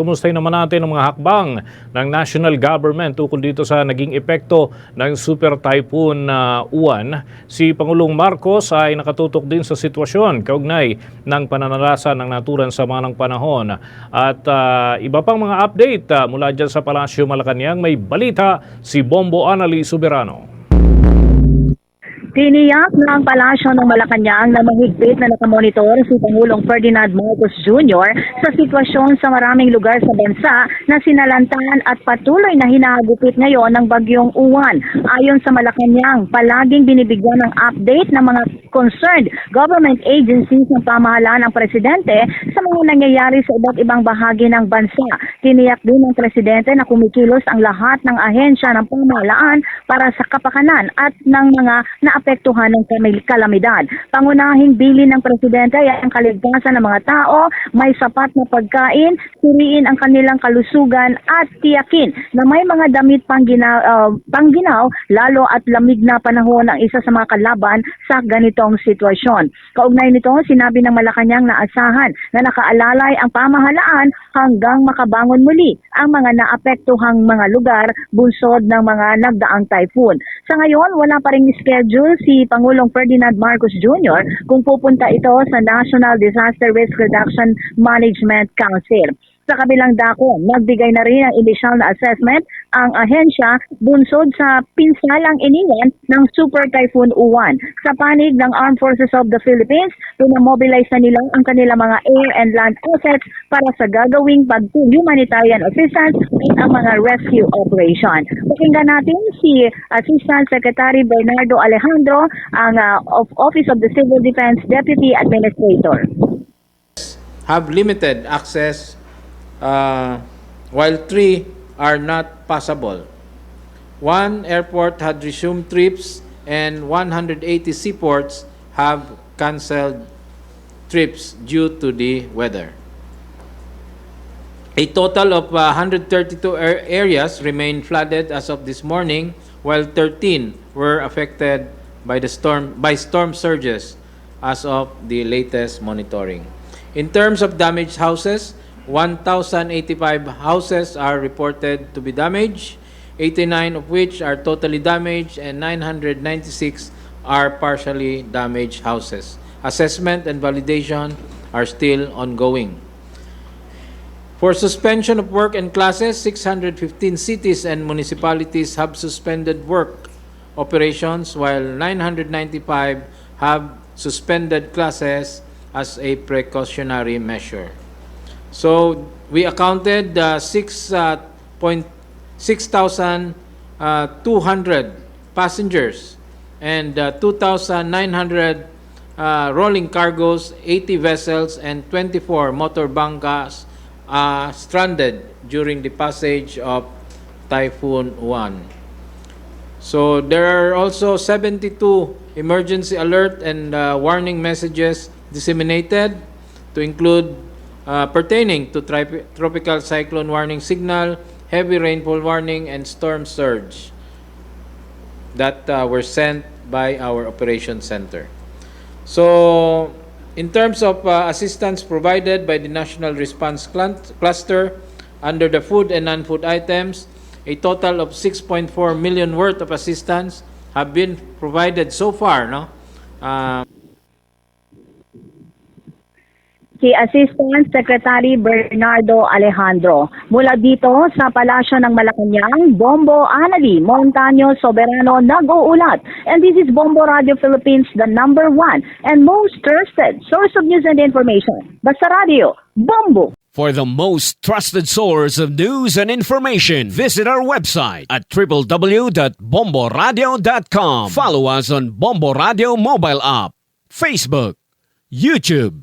Kumustahin naman natin ang mga hakbang ng national government tukol dito sa naging epekto ng Super Typhoon na Uwan. Si Pangulong Marcos ay nakatutok din sa sitwasyon kaugnay ng pananalasa ng naturan sa mga ng panahon. At ah, iba pang mga update ah, mula dyan sa Palasyo Malacanang may balita si Bombo Anali Soberano. Tiniyak ng palasyo ng Malacanang na mahigpit na nakamonitor si Pangulong Ferdinand Marcos Jr. sa sitwasyon sa maraming lugar sa bansa na sinalantahan at patuloy na hinahagupit ngayon ng bagyong uwan. Ayon sa Malacanang, palaging binibigyan ng update ng mga concerned government agencies ng pamahalaan ng presidente sa mga nangyayari sa iba't ibang bahagi ng bansa. Tiniyak din ng presidente na kumikilos ang lahat ng ahensya ng pamahalaan para sa kapakanan at ng mga naapektuhan ng kalamidad. Pangunahing bilin ng presidente ay ang kaligtasan ng mga tao, may sapat na pagkain, suriin ang kanilang kalusugan at tiyakin na may mga damit pangginaw, uh, pangginaw lalo at lamig na panahon ang isa sa mga kalaban sa ganitong sitwasyon. Kaugnay nito, sinabi ng Malacanang na asahan na nakaalalay ang pamahalaan hanggang makabangon muli ang mga naapektuhang mga lugar bunsod ng mga nagdaang typhoon. Sa ngayon, wala pa rin schedule si Pangulong Ferdinand Marcos Jr. kung pupunta ito sa National Disaster Risk Reduction Management Council. Sa kabilang dako, nagbigay na rin ng initial na assessment ang ahensya bunsod sa pinsalang iniwan ng Super Typhoon Uwan. Sa panig ng Armed Forces of the Philippines, pinamobilize na nila ang kanilang mga air and land assets para sa gagawing pag-humanitarian assistance at ang mga rescue operation. Pakinggan natin si Assistant Secretary Bernardo Alejandro, ang ah, of Office of the Civil Defense Deputy Administrator. have limited access uh, while three are not passable. One airport had resumed trips and 180 seaports have canceled trips due to the weather. A total of uh, 132 areas remain flooded as of this morning, while 13 were affected by the storm by storm surges as of the latest monitoring. In terms of damaged houses, 1,085 houses are reported to be damaged, 89 of which are totally damaged, and 996 are partially damaged houses. Assessment and validation are still ongoing. For suspension of work and classes, 615 cities and municipalities have suspended work operations, while 995 have suspended classes as a precautionary measure. So we accounted uh, 6 uh, point 6,200 passengers and uh, 2,900 uh, rolling cargos, 80 vessels, and 24 motor bangkas uh, stranded during the passage of Typhoon 1. So there are also 72 emergency alert and uh, warning messages disseminated to include uh, pertaining to tri- tropical cyclone warning signal, heavy rainfall warning, and storm surge that uh, were sent by our operation center. So, in terms of uh, assistance provided by the National Response Cluster under the food and non-food items, a total of 6.4 million worth of assistance have been provided so far, no? Uh, si Assistant Secretary Bernardo Alejandro. Mula dito sa Palasyo ng Malacanang, Bombo Anali, Montaño Soberano nag-uulat. And this is Bombo Radio Philippines, the number one and most trusted source of news and information. Basta Radio, Bombo! For the most trusted source of news and information, visit our website at www.bomboradio.com. Follow us on Bombo Radio mobile app, Facebook, YouTube,